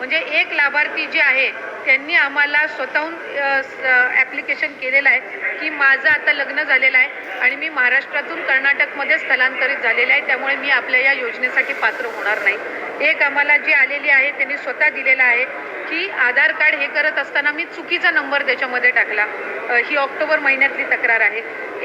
म्हणजे एक लाभार्थी जे आहे त्यांनी आम्हाला स्वतःहून ॲप्लिकेशन केलेलं आहे की माझं आता लग्न झालेलं आहे आणि मी महाराष्ट्रातून कर्नाटकमध्ये स्थलांतरित झालेलं आहे. त्यामुळे मी आपल्या या योजनेसाठी पात्र होणार नाही. एक आम्हाला जी आलेली आहे त्यांनी स्वतः दिलेलं आहे. की आधार कार्ड हे करत असताना मी चुकीचा नंबर त्याच्यामध्ये टाकला. ही ऑक्टोबर महिन्यातली तक्रार आहे.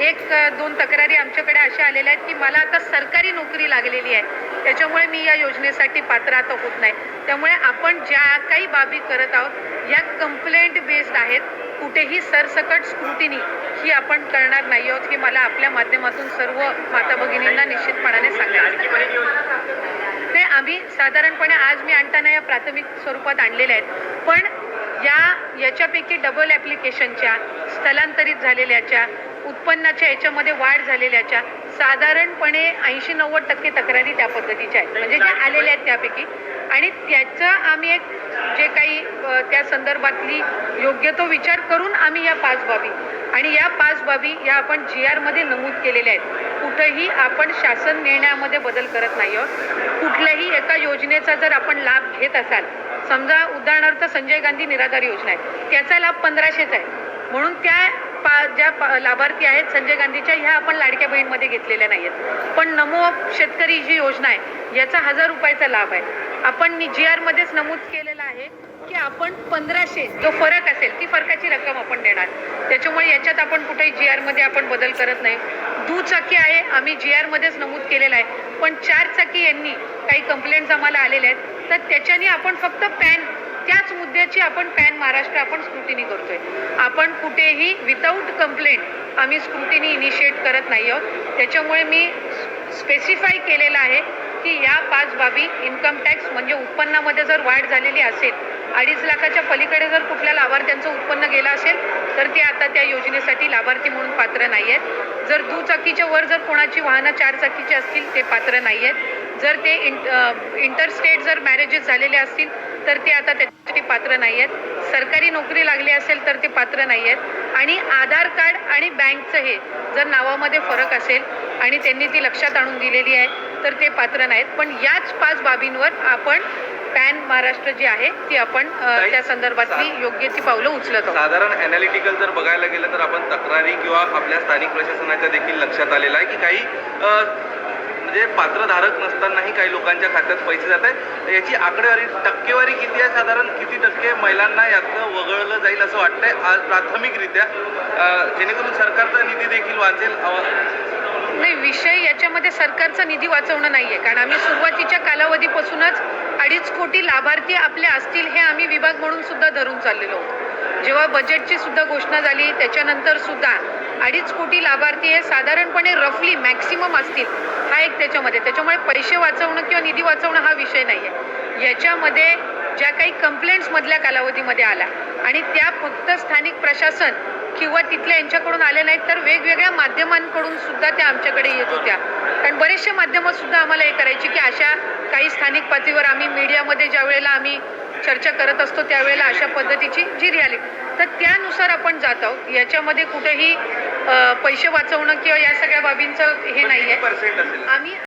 एक दोन तक्रारी आमच्याकडे अशा आलेल्या आहेत की मला आता सरकारी नोकरी लागलेली आहे. त्याच्यामुळे मी या योजनेसाठी पात्र आता होत नाही. त्यामुळे आपण ज्या काही बाबी करत आहोत या कंप्लेंट बेस्ड आहेत. कुठेही सरसकट स्क्रुटिनी ही आपण करणार नाही आहोत हे मला आपल्या माध्यमातून सर्व माता भगिनींना निश्चितपणाने सांगायचं ते आम्ही साधारणपणे आज मी आणताना या प्राथमिक स्वरूपात आणलेल्या आहेत. पण या याच्यापैकी डबल ॲप्लिकेशनच्या स्थलांतरित झालेल्याच्या उत्पन्नाच्या याच्यामध्ये वाढ झालेल्याच्या साधारणपणे ऐंशी नव्वद टक्के तक्रारी त्या पद्धतीच्या आहेत. म्हणजे ज्या आलेल्या आहेत त्यापैकी. आणि त्याचं आम्ही एक जे काही त्या संदर्भातली योग्य तो विचार करून आम्ही या पाच बाबी आणि या पाच बाबी या आपण जी आरमध्ये नमूद केलेल्या आहेत. कुठंही आपण शासन निर्णयामध्ये बदल करत नाही आहोत. कुठल्याही एका योजनेचा जर आपण लाभ घेत असाल समजा उदाहरणार्थ संजय गांधी निराधार योजना आहे त्याचा लाभ पंधराशेच आहे. म्हणून त्या पा ज्या पा लाभार्थी आहेत संजय गांधीच्या ह्या आपण लाडक्या बहीणमध्ये घेतलेल्या नाही आहेत पण नमो शेतकरी जी योजना आहे याचा हजार रुपयाचा लाभ आहे. आपण जी आरमध्येच नमूद केलेला आहे की आपण पंधराशे जो फरक असेल ती फरकाची रक्कम आपण देणार. त्याच्यामुळे याच्यात आपण कुठेही जी आरमध्ये आपण बदल करत नाही. दुचाकी आहे आम्ही जी आरमध्येच नमूद केलेला आहे. पण चार चाकी यांनी काही कंप्लेंट्स आम्हाला आलेल्या आहेत. तर त्याच्याने आपण फक्त पॅन त्याच मुद्द्याची आपण पॅन महाराष्ट्र आपण स्क्रुटिनी करतोय. आपण कुठेही विदाऊट कंप्लेंट आम्ही स्क्रुटिनी इनिशिएट करत नाही आहोत. त्याच्यामुळे मी स्पेसिफाय केलेलं आहे की या पाच बाबी इन्कम टॅक्स म्हणजे उत्पन्नामध्ये जर वाढ झालेली असेल अडीच लाखाच्या पलीकडे जर कुठल्या लाभार्थ्यांचं उत्पन्न गेलं असेल तर ते आता त्या योजनेसाठी लाभार्थी म्हणून पात्र नाही आहेत. जर दुचाकीच्या वर जर कोणाची वाहनं चार चाकीची असतील ते पात्र नाही आहेत. जर ते इंटरस्टेट जर मॅरेजेस झालेले असतील तर ते आता त्याच्यासाठी पात्र नाही आहेत सरकारी नोकरी लागली असेल तर ते पात्र नाही आहेत आणि आधार कार्ड आणि बँकचं हे जर नावामध्ये फरक असेल आणि त्यांनी ती लक्षात आणून दिलेली आहे तर ते पात्र नाहीत पण याच पाच बाबींवर आपण पॅन महाराष्ट्र जी आहे ती आपण त्या संदर्भातली योग्य ती पावलं उचलत आहोत. साधारण अनालिटिकल जर बघायला गेलं तर आपण तक्रारी किंवा आपल्या स्थानिक प्रशासनाच्या देखील लक्षात आलेलं आहे की काही म्हणजे पात्रधारक नसतानाही काही लोकांच्या खात्यात पैसे जात आहेत. याची आकडेवारी टक्केवारी किती आहे? साधारण किती टक्के महिलांना यातनं वगळलं जाईल असं वाटतंय? आज प्राथमिकरित्या जेणेकरून सरकारचा निधी देखील वाचेल नाही विषय याच्यामध्ये सरकारचा निधी वाचवणं नाही आहे कारण आम्ही सुरुवातीच्या कालावधीपासूनच अडीच कोटी लाभार्थी आपले असतील हे आम्ही विभाग म्हणून सुद्धा धरून चाललेलो होतो जेव्हा बजेटची सुद्धा घोषणा झाली त्याच्यानंतर सुद्धा अडीच कोटी लाभार्थी हे साधारणपणे रफली मॅक्सिमम असतील हा एक त्याच्यामध्ये. त्याच्यामुळे पैसे वाचवणं किंवा निधी वाचवणं हा विषय नाही आहे याच्यामध्ये ज्या काही कंप्लेंट्समधल्या कालावधीमध्ये आल्या आणि त्या फक्त स्थानिक प्रशासन किंवा तिथल्या यांच्याकडून आल्या नाहीत तर वेगवेगळ्या माध्यमांकडून सुद्धा त्या आमच्याकडे येत होत्या. कारण बरेचसे माध्यमं सुद्धा आम्हाला हे करायची की अशा काही स्थानिक पातळीवर आम्ही मीडियामध्ये ज्या वेळेला आम्ही चर्चा करत असतो त्यावेळेला अशा पद्धतीची जी रियालिटी तर त्यानुसार आपण जात आहोत. याच्यामध्ये कुठेही पैसे वाचवणं किंवा या सगळ्या बाबींचं हे नाही आहे आम्ही